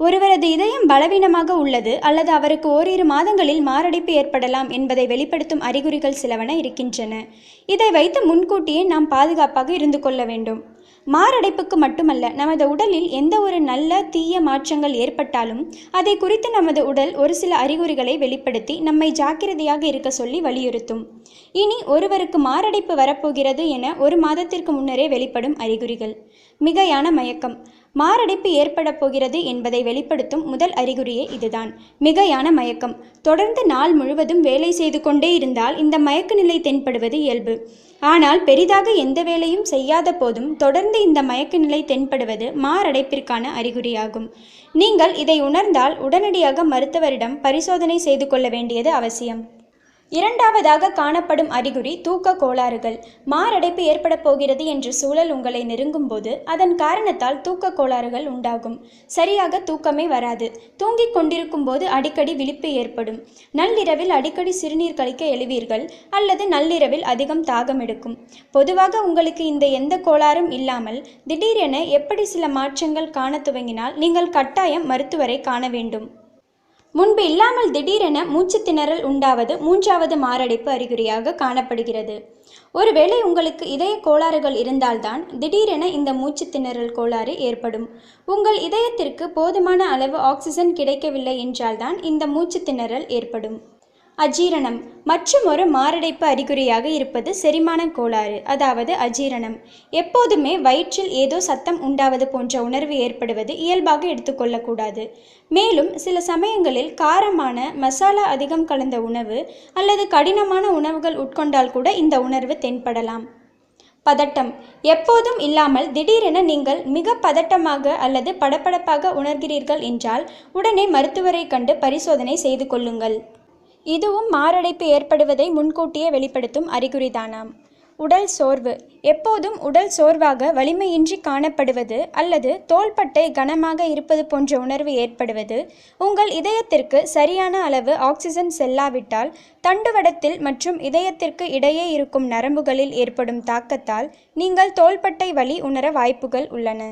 ஒருவரது இதயம் பலவீனமாக உள்ளது அல்லது அவருக்கு ஓரிரு மாதங்களில் மாரடைப்பு ஏற்படலாம் என்பதை வெளிப்படுத்தும் அறிகுறிகள் சிலவன இருக்கின்றன. இதை வைத்து முன்கூட்டியே நாம் பாதுகாப்பாக இருந்து கொள்ள வேண்டும். மாரடைப்புக்கு மட்டுமல்ல நமது உடலில் எந்த ஒரு நல்ல தீய மாற்றங்கள் ஏற்பட்டாலும் அதை குறித்து நமது உடல் ஒரு சில அறிகுறிகளை வெளிப்படுத்தி நம்மை ஜாக்கிரதையாக இருக்க சொல்லி வலியுறுத்தும். இனி ஒருவருக்கு மாரடைப்பு வரப்போகிறது என ஒரு மாதத்திற்கு முன்னரே வெளிப்படும் அறிகுறிகள். மிகையான மயக்கம். மாரடைப்பு ஏற்பட போகிறது என்பதை வெளிப்படுத்தும் முதல் அறிகுறியே இதுதான். மிகையான மயக்கம். தொடர்ந்து நாள் முழுவதும் வேலை செய்து கொண்டே இருந்தால் இந்த மயக்க நிலை தென்படுவது இயல்பு. ஆனால் பெரிதாக எந்த வேலையும் செய்யாத போதும் தொடர்ந்து இந்த மயக்க நிலை தென்படுவது மாரடைப்பிற்கான அறிகுறியாகும். நீங்கள் இதை உணர்ந்தால் உடனடியாக மருத்துவரிடம் பரிசோதனை செய்து கொள்ள வேண்டியது அவசியம். இரண்டாவதாக காணப்படும் அறிகுறி தூக்க கோளாறுகள். மாரடைப்பு ஏற்பட போகிறது என்ற சூழல் உங்களை நெருங்கும் போது அதன் காரணத்தால் தூக்க கோளாறுகள் உண்டாகும். சரியாக தூக்கமே வராது. தூங்கிக் கொண்டிருக்கும் போது அடிக்கடி விழிப்பு ஏற்படும். நள்ளிரவில் அடிக்கடி சிறுநீர் கழிக்க எழுவீர்கள் அல்லது நள்ளிரவில் அதிகம் தாகம் எடுக்கும். பொதுவாக உங்களுக்கு இந்த எந்த கோளாறும் இல்லாமல் திடீரென எப்படி சில மாற்றங்கள் காண துவங்கினால் நீங்கள் கட்டாயம் மருத்துவரை காண வேண்டும். முன்பு இல்லாமல் திடீரென மூச்சு திணறல் உண்டாவது மூன்றாவது மாரடைப்பு அறிகுறியாக காணப்படுகிறது. ஒருவேளை உங்களுக்கு இதய கோளாறுகள் இருந்தால்தான் திடீரென இந்த மூச்சு திணறல் கோளாறு ஏற்படும். உங்கள் இதயத்திற்கு போதுமான அளவு ஆக்சிஜன் கிடைக்கவில்லை என்றால்தான் இந்த மூச்சு திணறல் ஏற்படும். அஜீரணம். மற்றும் ஒரு மாரடைப்பு அறிகுறியாக இருப்பது செரிமான கோளாறு அதாவது அஜீரணம். எப்போதுமே வயிற்றில் ஏதோ சத்தம் உண்டாவது போன்ற உணர்வு ஏற்படுவது இயல்பாக எடுத்துக்கொள்ளக்கூடாது. மேலும் சில சமயங்களில் காரமான மசாலா அதிகம் கலந்த உணவு அல்லது கடினமான உணவுகள் உட்கொண்டால் கூட இந்த உணர்வு தென்படலாம். பதட்டம். எப்போதும் இல்லாமல் திடீரென நீங்கள் மிக பதட்டமாக அல்லது படபடப்பாக உணர்கிறீர்கள் என்றால் உடனே மருத்துவரை கண்டு பரிசோதனை செய்து கொள்ளுங்கள். இதுவும் மாரடைப்பு ஏற்படுவதை முன்கூட்டியே வெளிப்படுத்தும் அறிகுறிதானாம். உடல் சோர்வு. எப்போதும் உடல் சோர்வாக வலிமையின்றி காணப்படுவது அல்லது தோள்பட்டை கனமாக இருப்பது போன்ற உணர்வு ஏற்படுவது உங்கள் இதயத்திற்கு சரியான அளவு ஆக்சிஜன் செல்லாவிட்டால் தண்டுவடத்தில் மற்றும் இதயத்திற்கு இடையே இருக்கும் நரம்புகளில் ஏற்படும் தாக்கத்தால் நீங்கள் தோள்பட்டை வலி உணர வாய்ப்புகள் உள்ளன.